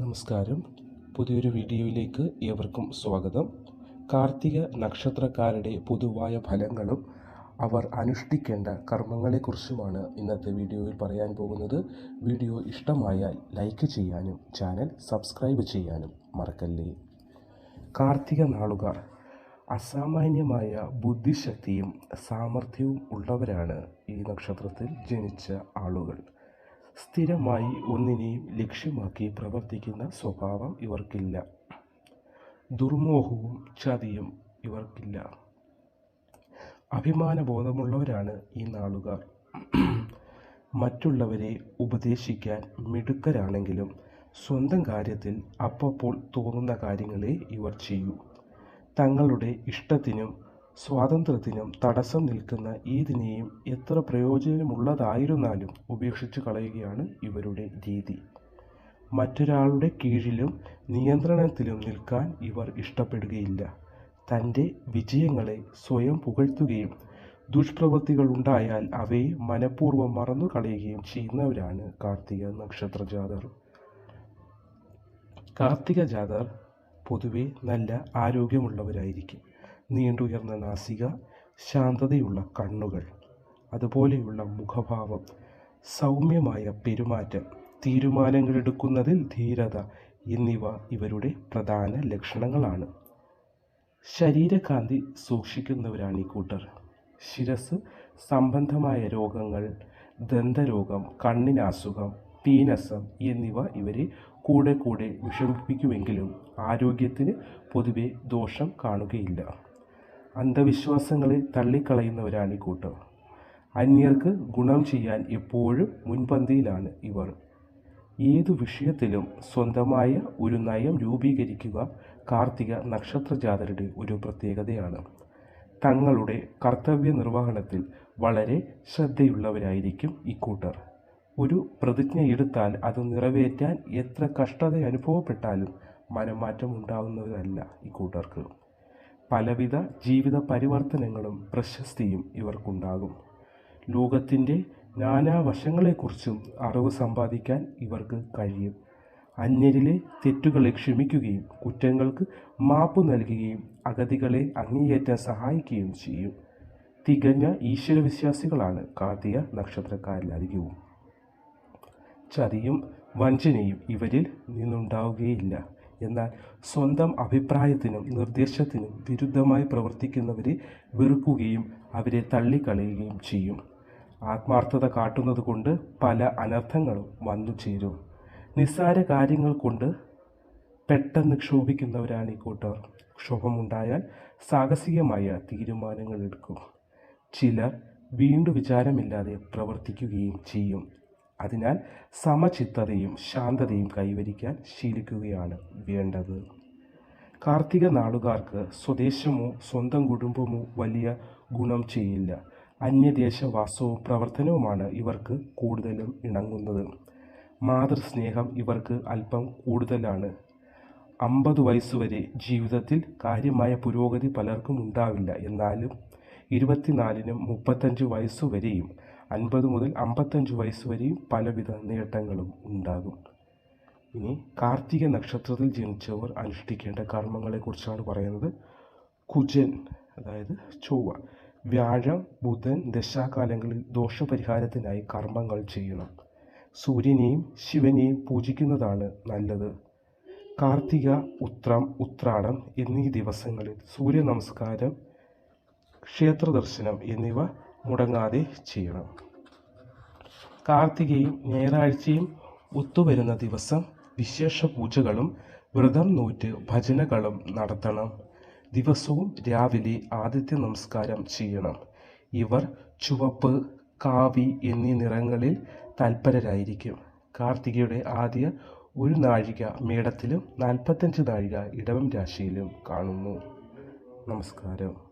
നമസ്കാരം. പുതിയൊരു വീഡിയോയിലേക്ക് ഏവർക്കും സ്വാഗതം. കാർത്തിക നക്ഷത്രക്കാരുടെ പൊതുവായ ഫലങ്ങളും അവർ അനുഷ്ഠിക്കേണ്ട കർമ്മങ്ങളെക്കുറിച്ചുമാണ് ഇന്നത്തെ വീഡിയോയിൽ പറയാൻ പോകുന്നത്. വീഡിയോ ഇഷ്ടമായാൽ ലൈക്ക് ചെയ്യാനും ചാനൽ സബ്സ്ക്രൈബ് ചെയ്യാനും മറക്കല്ലേ? കാർത്തിക നാളുകാർ അസാമാന്യമായ ബുദ്ധിശക്തിയും സാമർഥ്യവും ഉള്ളവരാണ് ഈ നക്ഷത്രത്തിൽ ജനിച്ച ആളുകൾ. സ്ഥിരമായി ഒന്നിനെയും ലക്ഷ്യമാക്കി പ്രവർത്തിക്കുന്ന സ്വഭാവം ഇവർക്കില്ല. ദുർമോഹവും ചതിയും ഇവർക്കില്ല. അഭിമാനബോധമുള്ളവരാണ് ഈ നാളുകാർ. മറ്റുള്ളവരെ ഉപദേശിക്കാൻ മിടുക്കരാണെങ്കിലും സ്വന്തം കാര്യത്തിൽ അപ്പപ്പോൾ തോന്നുന്ന കാര്യങ്ങളെ ഇവർ ചെയ്യൂ. തങ്ങളുടെ ഇഷ്ടത്തിനും സ്വാതന്ത്ര്യത്തിനും തടസ്സം നിൽക്കുന്ന ഏതിനെയും എത്ര പ്രയോജനമുള്ളതായിരുന്നാലും ഉപേക്ഷിച്ചു കളയുകയാണ് ഇവരുടെ രീതി. മറ്റൊരാളുടെ കീഴിലും നിയന്ത്രണത്തിലും നിൽക്കാൻ ഇവർ ഇഷ്ടപ്പെടുകയില്ല. തന്റെ വിജയങ്ങളെ സ്വയം പുകഴ്ത്തുകയും ദുഷ്പ്രവൃത്തികൾ ഉണ്ടായാൽ അവയെ മനഃപൂർവം മറന്നു കളയുകയും ചെയ്യുന്നവരാണ് കാർത്തിക നക്ഷത്ര ജാതർ. കാർത്തിക ജാതർ പൊതുവെ നല്ല ആരോഗ്യമുള്ളവരായിരിക്കും. നീണ്ടുയർന്ന നാസിക ശാന്തതയുള്ള കണ്ണുകൾ അതുപോലെയുള്ള മുഖഭാവം സൗമ്യമായ പെരുമാറ്റം തീരുമാനങ്ങളെടുക്കുന്നതിൽ ധീരത എന്നിവ ഇവരുടെ പ്രധാന ലക്ഷണങ്ങളാണ്. ശരീരകാന്തി സൂക്ഷിക്കുന്നവരാണ് ഈ കൂട്ടർ. ശിരസ് സംബന്ധമായ രോഗങ്ങൾ ദന്തരോഗം കണ്ണിനസുഖം പീനസം എന്നിവ ഇവരെ കൂടെ കൂടെ വിഷമിപ്പിക്കുമെങ്കിലും ആരോഗ്യത്തിന് പൊതുവെ ദോഷം കാണുകയില്ല. അന്ധവിശ്വാസങ്ങളെ തള്ളിക്കളയുന്നവരാണ് ഈ കൂട്ടർ. അന്യർക്ക് ഗുണം ചെയ്യാൻ എപ്പോഴും മുൻപന്തിയിലാണ് ഇവർ. ഏതു വിഷയത്തിലും സ്വന്തമായ ഒരു നയം രൂപീകരിക്കുക കാർത്തിക നക്ഷത്രജാതരുടെ ഒരു പ്രത്യേകതയാണ്. തങ്ങളുടെ കർത്തവ്യ നിർവഹണത്തിൽ വളരെ ശ്രദ്ധയുള്ളവരായിരിക്കും ഇക്കൂട്ടർ ഒരു പ്രതിജ്ഞ എടുത്താൽ അത് നിറവേറ്റാൻ എത്ര കഷ്ടത അനുഭവപ്പെട്ടാലും മനംമാറ്റം ഈ ഇക്കൂട്ടർക്ക് പലവിധ ജീവിത പരിവർത്തനങ്ങളും പ്രശസ്തിയും ഇവർക്കുണ്ടാകും. ലോകത്തിന്റെ നാനാവശങ്ങളെക്കുറിച്ചും അറിവ് സമ്പാദിക്കാൻ ഇവർക്ക് കഴിയും. അന്യരിലെ തെറ്റുകളെ ക്ഷമിക്കുകയും കുറ്റങ്ങൾക്ക് മാപ്പ് നൽകുകയും അഗതികളെ അംഗീകേറ്റാൻ സഹായിക്കുകയും ചെയ്യും. തികഞ്ഞ ഈശ്വരവിശ്വാസികളാണ് കാർത്തിക നക്ഷത്രക്കാരിലധികവും ചതിയും വഞ്ചനയും ഇവരിൽ നിന്നുണ്ടാവുകയില്ല. എന്നാൽ സ്വന്തം അഭിപ്രായത്തിനും നിർദ്ദേശത്തിനും വിരുദ്ധമായി പ്രവർത്തിക്കുന്നവരെ വെറുക്കുകയും അവരെ തള്ളിക്കളയുകയും ചെയ്യും. ആത്മാർത്ഥത കാട്ടുന്നത് കൊണ്ട് പല അനർത്ഥങ്ങളും വന്നു ചേരും. നിസ്സാര കാര്യങ്ങൾ കൊണ്ട് പെട്ടെന്ന് ക്ഷോഭിക്കുന്നവരാണ് ഈ കൂട്ടർ. ക്ഷോഭമുണ്ടായാൽ സാഹസികമായ തീരുമാനങ്ങൾ എടുക്കും. ചിലർ വീണ്ടും വിചാരമില്ലാതെ പ്രവർത്തിക്കുകയും ചെയ്യും. അതിനാൽ സമചിത്തതയും ശാന്തതയും കൈവരിക്കാൻ ശീലിക്കുകയാണ് വേണ്ടത്. കാർത്തിക നാളുകാർക്ക് സ്വദേശമോ സ്വന്തം കുടുംബമോ വലിയ ഗുണം ചെയ്യില്ല. അന്യദേശവാസവും പ്രവർത്തനവുമാണ് ഇവർക്ക് കൂടുതലും ഇണങ്ങുന്നത്. മാതൃസ്നേഹം ഇവർക്ക് അല്പം കൂടുതലാണ്. അമ്പത് വയസ്സുവരെ ജീവിതത്തിൽ കാര്യമായ പുരോഗതി പലർക്കും ഉണ്ടാവില്ല. എന്നാലും ഇരുപത്തിനാലിനും മുപ്പത്തഞ്ച് വയസ്സുവരെയും അൻപത് മുതൽ അമ്പത്തഞ്ച് വയസ്സ് വരെയും പലവിധ നേട്ടങ്ങളും ഉണ്ടാകും. ഇനി കാർത്തിക നക്ഷത്രത്തിൽ ജനിച്ചവർ അനുഷ്ഠിക്കേണ്ട കർമ്മങ്ങളെക്കുറിച്ചാണ് പറയുന്നത്. കുജൻ അതായത് ചൊവ്വ. വ്യാഴം ബുധൻ ദശാകാലങ്ങളിൽ ദോഷപരിഹാരത്തിനായി കർമ്മങ്ങൾ ചെയ്യണം. സൂര്യനെയും ശിവനെയും പൂജിക്കുന്നതാണ് നല്ലത്. കാർത്തിക ഉത്രം ഉത്രാടം എന്നീ ദിവസങ്ങളിൽ സൂര്യ നമസ്കാരം ക്ഷേത്ര ദർശനം എന്നിവ മുടങ്ങാതെ ചെയ്യണം. കാർത്തികയും ഞായറാഴ്ചയും ഒത്തുവരുന്ന ദിവസം വിശേഷ പൂജകളും വ്രതം നോറ്റ് ഭജനകളും നടത്തണം. ദിവസവും രാവിലെ ആദിത്യ നമസ്കാരം ചെയ്യണം. ഇവർ ചുവപ്പ് കാവി എന്നീ നിറങ്ങളിൽ തൽപരരായിരിക്കും. കാർത്തികയുടെ ആദ്യ ഒരു നാഴിക മേടത്തിലും നാൽപ്പത്തഞ്ച് നാഴിക ഇടവം രാശിയിലും കാണുന്നു. നമസ്കാരം.